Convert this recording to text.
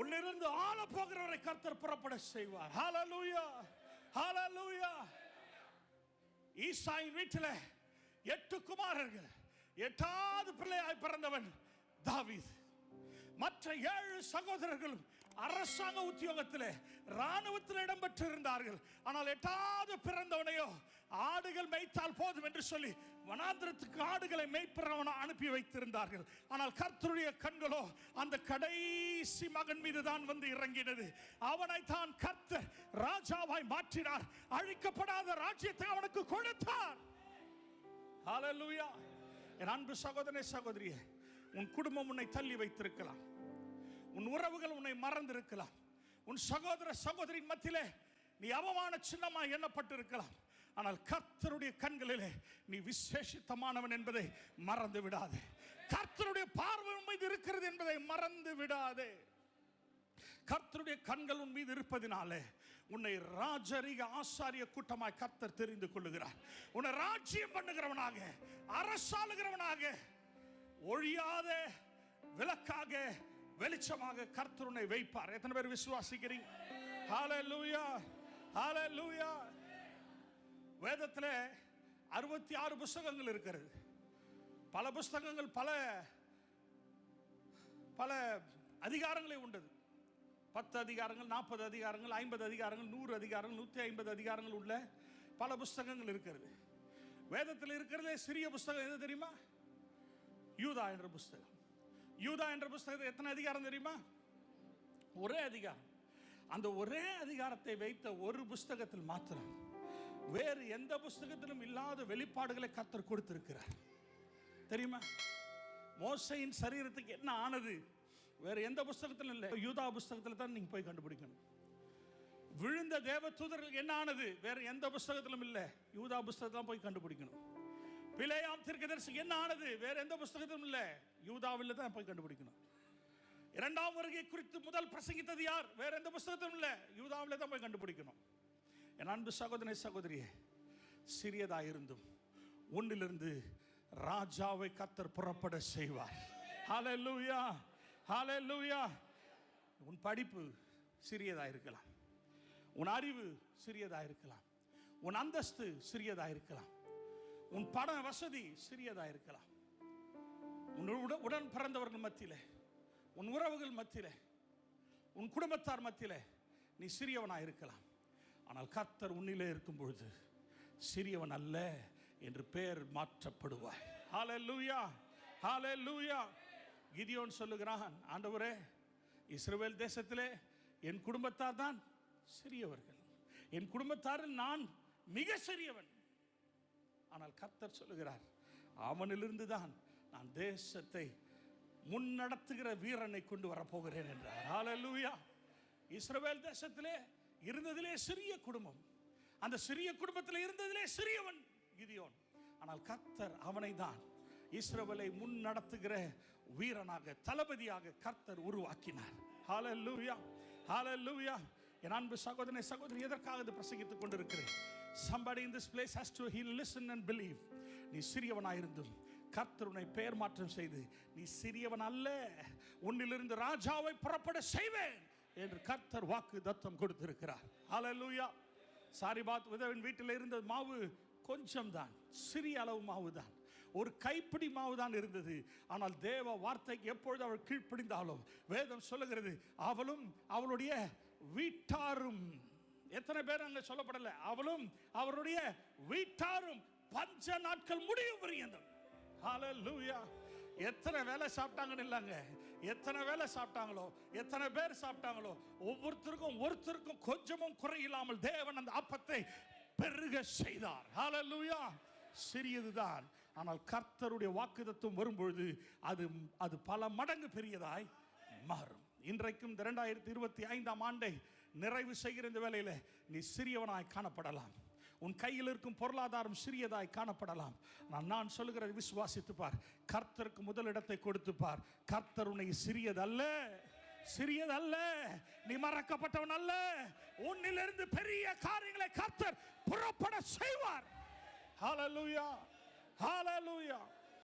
உள்ளிருந்து ஆள போகிறவரை கர்த்தர் புறப்பட செய்வார். ஹalleluya ஹalleluya ஈசாயின் வீட்டில் எட்டு குமாரர்கள் எட்டாவது பிள்ளையாய் பிறந்தவன் தாவீது. மற்ற ஏழு சகோதரர்களும் அரசாங்க உத்தியோகத்தில் ராணுவத்தில் இடம்பெற்றிருந்தார்கள். ஆனால் எட்டாவது பிறந்தவனையோ ஆடுகள் மேய்த்தால் போதும் என்று சொல்லி வனாந்திரத்துக்கு ஆடுகளை மேய்ப்பறவன அனுப்பி வைத்திருந்தார்கள். ஆனால் கர்த்தருடைய கண்களோ அந்த கடைசி மகன் மீது தான் வந்து இறங்கினது. அவனை தான் கர்த்தர் ராஜாவாய் மாற்றினார். அழிக்கப்படாத ராஜ்யத்தை அவனுக்கு கொடுத்தார். ஹalleluya. என் அன்பு சகோதரனே சகோதரியே உன் குடும்பம் உன்னை தள்ளி வைத்திருக்கலாம். உன் உறவுகள் உன்னை மறந்திருக்கலாம். உன் சகோதர சகோதரின் மத்தியிலே நீ அவமான சின்னமாக எண்ணப்பட்டிருக்கலாம். ஆனால் கர்த்தருடைய கண்களிலே நீ விசேஷித்தமானவன் என்பதை மறந்து விடாதே. கர்த்தருடைய பார்வை மீது இருக்கிறது என்பதை மறந்து விடாதே. கர்த்தருடைய கண்கள் உன் மீது இருப்பதினாலே உன்னை ராஜரிக ஆசாரிய கூட்டமாய் கர்த்தர் தெரிந்து கொள்ளுகிறார். உன்னை ராஜ்யம் பண்ணுகிறவனாக அரசாளுகிறவனாக ஒழியாத விளக்காக வெளிச்சமாக கர்த்தருனை வைப்பார். எத்தனை பேர் விசுவாசிக்கிறீங்க? ஹாலே லூயா வேதத்தில் அறுபத்தி ஆறு புஸ்தகங்கள் இருக்கிறது. பல புஸ்தகங்கள் பல பல அதிகாரங்களை உண்டது. பத்து அதிகாரங்கள் நாற்பது அதிகாரங்கள் ஐம்பது அதிகாரங்கள் நூறு அதிகாரங்கள் நூற்றி ஐம்பது அதிகாரங்கள் உள்ள பல புஸ்தகங்கள் இருக்கிறது. வேதத்தில் இருக்கிறதே சிறிய புஸ்தகம் எது தெரியுமா? யூதா என்ற புஸ்தகம். யூதா என்ற புஸ்தகத்தில் எத்தனை அதிகாரம் தெரியுமா? ஒரே அதிகாரம். அந்த ஒரே அதிகாரத்தை வைத்த ஒரு புஸ்தகத்தில் மாத்திரம். வேறு எந்த புஸ்தகத்திலும் இல்லாத வெளிப்பாடுகளை கத்தர் கொடுத்திருக்கிறார். தெரியுமா? மோசையின் சரீரத்துக்கு என்ன ஆனது? வேற எந்த புஸ்தகத்திலும் இல்லை. யூதா புஸ்தகத்தில் தான் நீங்க போய் கண்டுபிடிக்கணும். விழுந்த தேவ தூதர்களுக்கு என்ன ஆனது? வேற எந்த புஸ்தகத்திலும் இல்லை. யூதா புஸ்தகத்தில் போய் கண்டுபிடிக்கணும். பிழையாம் தீர்க்கதரிசி என்ன ஆனது? வேற எந்த புஸ்தகத்திலும் இல்லை. யூதாவில் தான் போய் கண்டுபிடிக்கணும். இரண்டாம் வருகை குறித்து முதல் பிரசங்கித்தது யார்? வேற எந்த புஸ்தகத்திலும் இல்லை. யூதாவில் தான் போய் கண்டுபிடிக்கணும். என் அன்பு சகோதரனை சகோதரியே சிறியதாயிருந்தும் ஒன்றிலிருந்து ராஜாவை கத்தர் புறப்பட செய்வார். ஹalleluya ஹalleluya உன் படிப்பு சிறியதாக இருக்கலாம் உன் அறிவு சிறியதாக இருக்கலாம் உன் அந்தஸ்து சிறியதாக இருக்கலாம் உன் பண வசதி சிறியதாக இருக்கலாம் உன் உட- உடன் பிறந்தவர்கள் மத்தியில் உன் உறவுகள் மத்தியில் உன் குடும்பத்தார் மத்தியில் நீ சிறியவனாக இருக்கலாம் ஆனால் கர்த்தர் உன்னிலே இருக்கும் பொழுது சிறியவன் அல்ல என்று பெயர் மாற்றப்படுவாய். ஹாலே லூயா கிதியோன் சொல்லுகிறான் ஆண்டவரே இஸ்ரேல் தேசத்திலே என் குடும்பத்தார் தான் சிறியவர்கள். என் குடும்பத்தாரில் நான் மிக சிறியவன். ஆனால் கர்த்தர் சொல்லுகிறார் அவனிலிருந்து தான் நான் தேசத்தை முன்னடத்துகிற வீரனை கொண்டு வரப்போகிறேன் என்றார். ஹalleluya இஸ்ரவேல் தேசத்திலே இருந்ததிலே சிறிய குடும்பம். அந்த சிறிய குடும்பத்தில் இருந்ததிலே சிறியவன் கிதியோன். ஆனால் கர்த்தர் அவனை தான் இஸ்ரவலை முன் நடத்துகிற வீரனாக தளபதியாக கர்த்தர் உருவாக்கினார். ஹalleluya ஹalleluya என் அன்பு சகோதரனை சகோதரி எதற்காக இது பிரசங்கித்துக் கொண்டிருக்கிறேன்? Somebody in this place has to he listen and believe நீ சிறியவனாயிருந்தும் கர்த்தர் உன்னை பெயர் மாற்றம் செய்து நீ சிறியவன் அல்ல உன்னிலிருந்து ராஜாவை புறப்பட செய்வேன். என்று கர்த்தர் வாக்கு தத்தம் கொடுத்திருக்கிறார். சாரி சாரிபாத் உதவின் வீட்டில் இருந்த மாவு கொஞ்சம் தான் சிறிய அளவு மாவு தான் ஒரு கைப்பிடி மாவு தான் இருந்தது. ஆனால் தேவ வார்த்தைக்கு எப்பொழுது அவள் கீழ்ப்பிடிந்தாலும் வேதம் சொல்லுகிறது அவளும் அவளுடைய வீட்டாரும் எத்தனை பேர் அங்கே சொல்லப்படலை அவளும் அவருடைய வீட்டாரும் பஞ்ச நாட்கள் முடியும் பரியந்தம் ஹalleluya எத்தனை வேலை சாப்பிட்டாங்கன்னு இல்லைங்க. எத்தனை வேலை சாப்பிட்டாங்களோ எத்தனை பேர் சாப்பிட்டாங்களோ ஒவ்வொருத்தருக்கும் ஒருத்தருக்கும் கொஞ்சமும் குறையில்லாமல் தேவன் அந்த அப்பத்தை பெருக செய்தார். ஹalleluya சிறியதுதான். ஆனால் கர்த்தருடைய வாக்குதத்துவம் வரும்பொழுது அது அது பல மடங்கு பெரியதாய் மாறும். இன்றைக்கும் இந்த ரெண்டாயிரத்தி இருபத்தி ஐந்தாம் ஆண்டை நிறைவு செய்கிற இந்த வேலையில் நீ சிறியவனாய் காணப்படலாம். உன் கையில் இருக்கும் பொருளாதாரம் சிறியதாய் காணப்படலாம். நான் நான் சொல்லுகிறதை விசுவாசித்து பார் கர்த்தருக்கு முதலிடத்தை கொடுத்து பார் கர்த்தர் உன்னை சிறியதல்ல சிறியதல்ல நீ மறக்கப்பட்டவன் அல்ல. உன்னிலிருந்து பெரிய காரியங்களை கர்த்தர் புறப்பட செய்வார். ஹalleluya ஹalleluya.